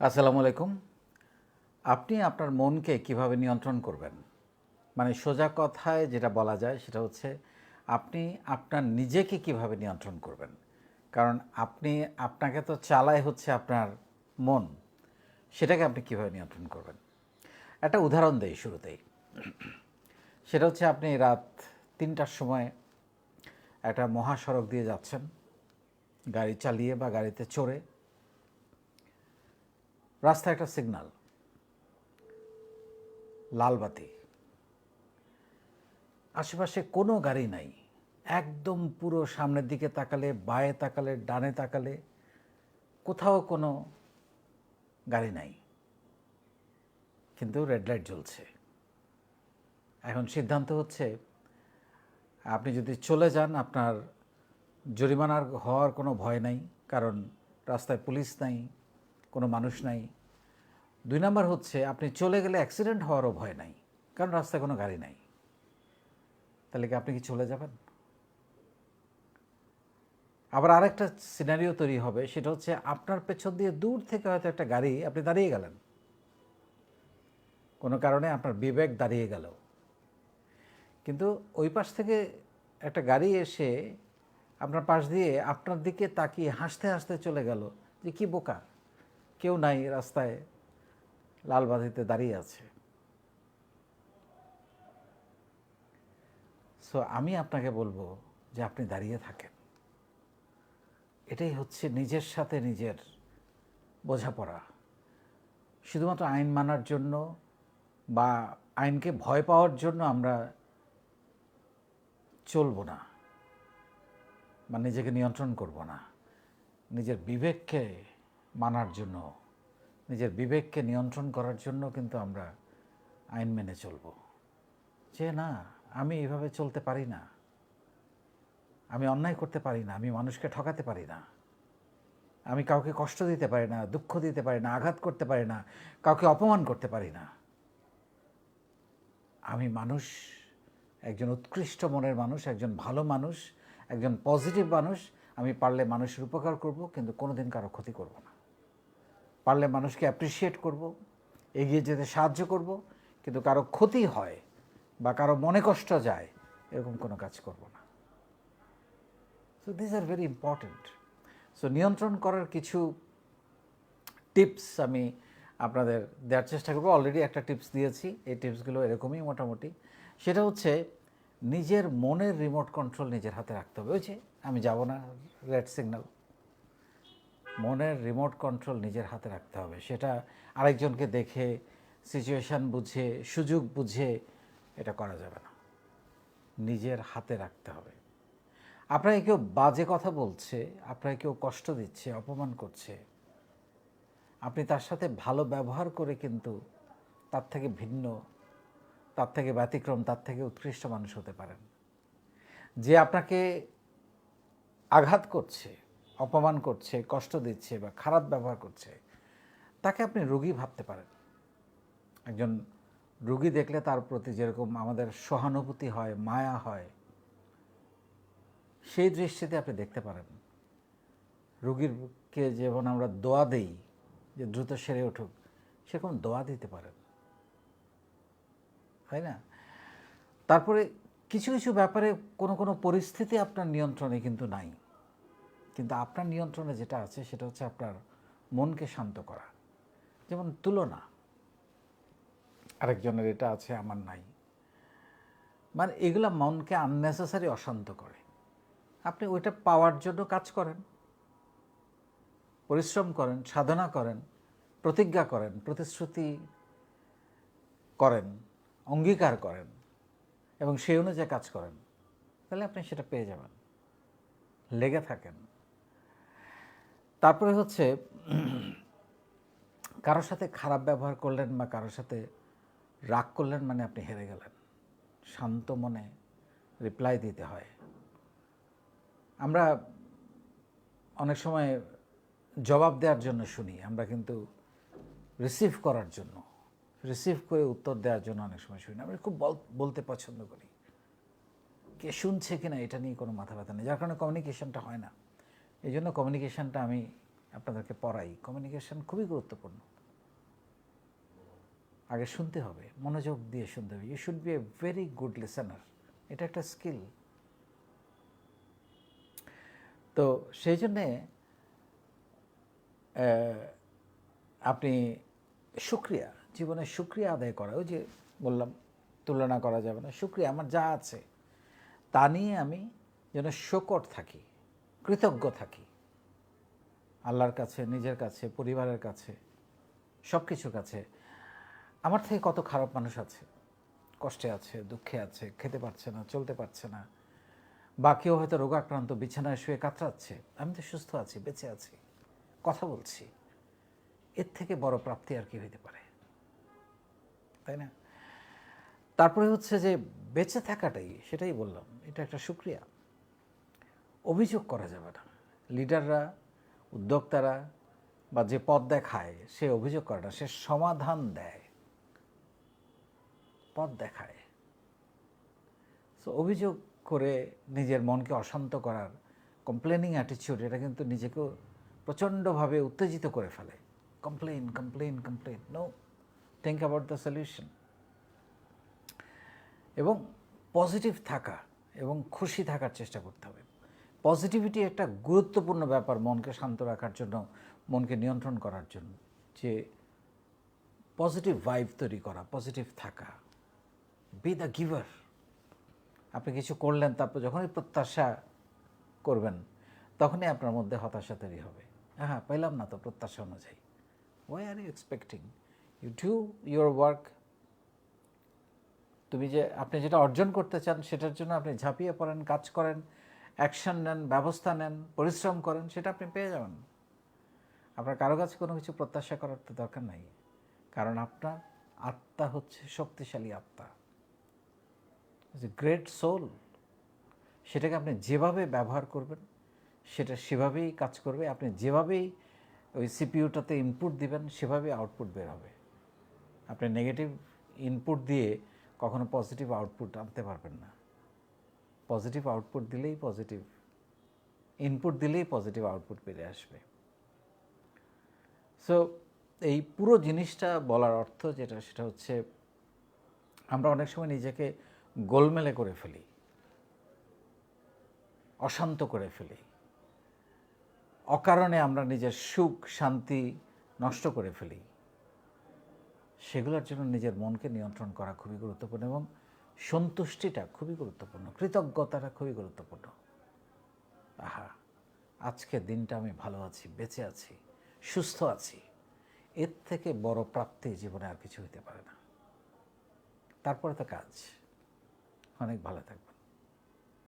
আসসালামু আলাইকুম। আপনি আপনার মনকে কীভাবে নিয়ন্ত্রণ করবেন? মানে সোজা কথায় যেটা বলা যায় সেটা হচ্ছে আপনি আপনার নিজেকে কীভাবে নিয়ন্ত্রণ করবেন? কারণ আপনি, আপনাকে তো চালায় হচ্ছে আপনার মন। সেটাকে আপনি কীভাবে নিয়ন্ত্রণ করবেন? একটা উদাহরণ দেই শুরুতেই। সেটা হচ্ছে আপনি রাত তিনটার সময় একটা মহাসড়ক দিয়ে যাচ্ছেন। গাড়ি চালিয়ে বা গাড়িতে চড়ে রাস্তায় একটা সিগন্যাল লাল বাতি। আশেপাশে কোনো গাড়ি নাই। একদম পুরো সামনের দিকে তাকালে, বায়ে তাকালে, ডানে তাকালে কোথাও কোনো গাড়ি নাই। কিন্তু রেড লাইট জ্বলছে। এখন সিদ্ধান্ত হচ্ছে, আপনি যদি চলে যান, আপনার জরিমানার হওয়ার কোনো ভয় নাই, কারণ রাস্তায় পুলিশ নাই, কোনো মানুষ নাই। দুই নাম্বার হচ্ছে, আপনি চলে গেলে অ্যাক্সিডেন্ট হওয়ারও ভয় নাই, কারণ রাস্তায় কোনো গাড়ি নাই। তাহলে কি আপনি কি চলে যাবেন? আবার আরেকটা সিনারিও তৈরি হবে, সেটা হচ্ছে আপনার পেছন দিয়ে দূর থেকে হয়তো একটা গাড়ি আপনি দাঁড়িয়ে গেলেন। কোনো কারণে আপনার বিবেক দাঁড়িয়ে গেল। কিন্তু ওই পাশ থেকে একটা গাড়ি এসে আপনার পাশ দিয়ে আপনার দিকে তাকিয়ে হাসতে হাসতে চলে গেল যে কি বোকা, কেউ নাই রাস্তায়। লাল বাতিতে দাঁড়িয়ে আছে। সো আমি আপনাকে বলব যে আপনি দাঁড়িয়ে থাকেন। এটাই হচ্ছে নিজের সাথে নিজের বোঝাপড়া। শুধুমাত্র আইন মানার জন্য বা আইনকে ভয় পাওয়ার জন্য আমরা চলবো না বা নিজেকে নিয়ন্ত্রণ করব না। নিজের বিবেককে মানার জন্য নিজের বিবেককে নিয়ন্ত্রণ করার জন্য কিন্তু আমরা আইন মেনে চলব। যে না, আমি এভাবে চলতে পারি না। আমি অন্যায় করতে পারি না, আমি মানুষকে ঠকাতে পারি না। আমি কাউকে কষ্ট দিতে পারি না, দুঃখ দিতে পারি না, আঘাত করতে পারি না, কাউকে অপমান করতে পারি না। আমি মানুষ, একজন উৎকৃষ্ট মনের মানুষ, একজন ভালো মানুষ, একজন পজিটিভ মানুষ, আমি পারলে মানুষের উপকার করব, কিন্তু কোনোদিন কারও ক্ষতি করব না। পারলে মানুষকে অ্যাপ্রিসিয়েট করব, এগিয়ে যেতে সাহায্য করব, কিন্তু কারও ক্ষতি হয় বা কারও মনে কষ্ট যায়, এরকম কোনো কাজ করব না। So this are very important so নিয়ন্ত্রণ করার কিছু টিপস আমি আপনাদের দেওয়ার চেষ্টা করব। অলরেডি একটা টিপস দিয়েছি, এই টিপসগুলো এরকমই মোটামুটি। সেটা হচ্ছে নিজের মনের রিমোট কন্ট্রোল নিজের হাতে রাখতে হবে। ওই যে, আমি যাব না রেড সিগন্যাল মনের রিমোট কন্ট্রোল নিজের হাতে রাখতে হবে। সেটা আরেকজনকে দেখে সিচুয়েশান বুঝে, সুযোগ বুঝে এটা করা যাবে না। নিজের হাতে রাখতে হবে। আপনাকে কেউ বাজে কথা বলছে, আপনাকে কেউ কষ্ট দিচ্ছে, অপমান করছে, আপনি তার সাথে ভালো ব্যবহার করে কিন্তু তার থেকে ভিন্ন, তার থেকে ব্যতিক্রম, তার থেকে উৎকৃষ্ট মানুষ হতে পারেন। যে আপনাকে আঘাত করছে অপমান করছে, কষ্ট দিচ্ছে বা খারাপ ব্যবহার করছে, তাকে আপনি রোগী ভাবতে পারেন। একজন রুগী দেখলে তার প্রতি যেরকম আমাদের সহানুভূতি হয়, মায়া হয়, সেই দৃষ্টিতে আপনি দেখতে পারেন। রুগীরকে যেমন আমরা দোয়া দেই যে দ্রুত সেরে উঠুক, সেরকম দোয়া দিতে পারেন। তাই না? তারপরে কিছু কিছু ব্যাপারে কোনো কোনো পরিস্থিতি আপনার নিয়ন্ত্রণে কিন্তু নাই। কিন্তু আপনার নিয়ন্ত্রণে যেটা আছে, সেটা হচ্ছে আপনার মনকে শান্ত করা। যেমন তুলনা। আরেকজনের এটা আছে, আমার নাই। মানে এগুলো মনকে আননেসেসারি অশান্ত করে। আপনি ওইটা পাওয়ার জন্য কাজ করেন। পরিশ্রম করেন, সাধনা করেন, প্রতিজ্ঞা করেন, প্রতিশ্রুতি করেন, অঙ্গীকার করেন, এবং সেই অনুযায়ী কাজ করেন। তাহলে আপনি সেটা পেয়ে যাবেন। লেগে থাকেন। তারপরে হচ্ছে, কারোর সাথে খারাপ ব্যবহার করলেন বা কারোর সাথে রাগ করলেন মানে আপনি হেরে গেলেন। শান্ত মনে রিপ্লাই দিতে হয়। আমরা অনেক সময় জবাব দেওয়ার জন্য শুনি, আমরা কিন্তু রিসিভ করার জন্য। রিসিভ করে উত্তর দেওয়ার জন্য অনেক সময় শুনি আমরা খুব বল- বলতে পছন্দ করি। কে শুনছে কিনা এটা নিয়ে কোনো মাথা ব্যথা নেই, যার কারণে কমিউনিকেশনটা হয় না। এই জন্য কমিউনিকেশনটা আমি আপনাদেরকে পড়াই। কমিউনিকেশন খুবই গুরুত্বপূর্ণ। আগে শুনতে হবে, মনোযোগ দিয়ে শুনতে হবে। You should be a very good listener এটা একটা স্কিল তো সেই জন্যে আপনি সুক্রিয়া জীবনে সুক্রিয়া আদায় করা। ওই যে বললাম, তুলনা করা যাবে না। সুক্রিয়া আমার যা আছে, তা নিয়ে আমি যেন শোকট থাকি। কৃতজ্ঞ থাকি। আল্লাহর কাছে, নিজের কাছে, পরিবারের কাছে সব কিছুর কাছে। আমার থেকে কত খারাপ মানুষ আছে। কষ্টে আছে, দুঃখে আছে, খেতে পারছে না, চলতে পারছে না। বা কেউ হয়তো রোগাক্রান্ত, বিছানায় শুয়ে কাতরাচ্ছে। আমি তো সুস্থ আছি, বেঁচে আছি। কথা বলছি। এর থেকে বড় প্রাপ্তি আর কি হইতে পারে? তাই না? তারপরে হচ্ছে যে, বেঁচে থাকাটাই, সেটাই বললাম। এটা একটা সুক্রিয়া। অভিযোগ করা যাবে না। লিডাররা, উদ্যোক্তারা বা যে পদ দেখায়, সে অভিযোগ করে না, সে সমাধান দেয়। পথ দেখায়। সো অভিযোগ করে নিজের মনকে অশান্ত করার কমপ্লেনিং অ্যাটিচিউড এটা কিন্তু নিজেকেও প্রচণ্ডভাবে উত্তেজিত করে ফেলে। Complain complain complain no think about the solution এবং পজিটিভ থাকা এবং খুশি থাকার চেষ্টা করতে হবে। পজিটিভিটি একটা গুরুত্বপূর্ণ ব্যাপার মনকে শান্ত রাখার জন্য, মনকে নিয়ন্ত্রণ করার জন্য, যে পজিটিভ ভাইব তৈরি করা পজিটিভ থাকা। বি দ্য গিভার আপনি কিছু করলেন, তারপর যখনই প্রত্যাশা করবেন, তখনই আপনার মধ্যে হতাশা তৈরি হবে। হ্যাঁ পেলাম না তো প্রত্যাশা অনুযায়ী। Why are you expecting you do your work তুমি যে, আপনি যেটা অর্জন করতে চান, সেটার জন্য আপনি ঝাঁপিয়ে পড়েন, কাজ করেন অ্যাকশন নেন, ব্যবস্থা নেন, পরিশ্রম করেন, সেটা আপনি পেয়ে যাবেন। আপনার কারও কাছে কোনো কিছু প্রত্যাশা করার তো দরকার নাই। কারণ আপনার আত্মা হচ্ছে শক্তিশালী আত্মা। গ্রেট সোল সেটাকে আপনি যেভাবে ব্যবহার করবেন, সেটা সেভাবেই কাজ করবে। আপনি যেভাবেই ওই সিপিইউটাতে ইনপুট দিবেন, সেভাবেই আউটপুট বের হবে। আপনি নেগেটিভ ইনপুট দিয়ে কখনো পজিটিভ আউটপুট আনতে পারবেন না। পজিটিভ আউটপুট দিলেই পজিটিভ ইনপুট দিলেই পজিটিভ আউটপুট বেরিয়ে আসবে। সো এই পুরো জিনিসটা বলার অর্থ যেটা, সেটা হচ্ছে আমরা অনেক সময় নিজেকে গোলমেলে করে ফেলি, অশান্ত করে ফেলি, অকারণে আমরা নিজের সুখ, শান্তি নষ্ট করে ফেলি। সেগুলোর জন্য নিজের মনকে নিয়ন্ত্রণ করা খুবই গুরুত্বপূর্ণ এবং সন্তুষ্টিটা খুবই গুরুত্বপূর্ণ, কৃতজ্ঞতাটা খুবই গুরুত্বপূর্ণ। আহা আজকে দিনটা আমি ভালো আছি, বেঁচে আছি, সুস্থ আছি। এর থেকে বড় প্রাপ্তি জীবনে আর কিছু হতে পারে না। তারপরে তো কাজ। অনেক ভালো থাকবেন।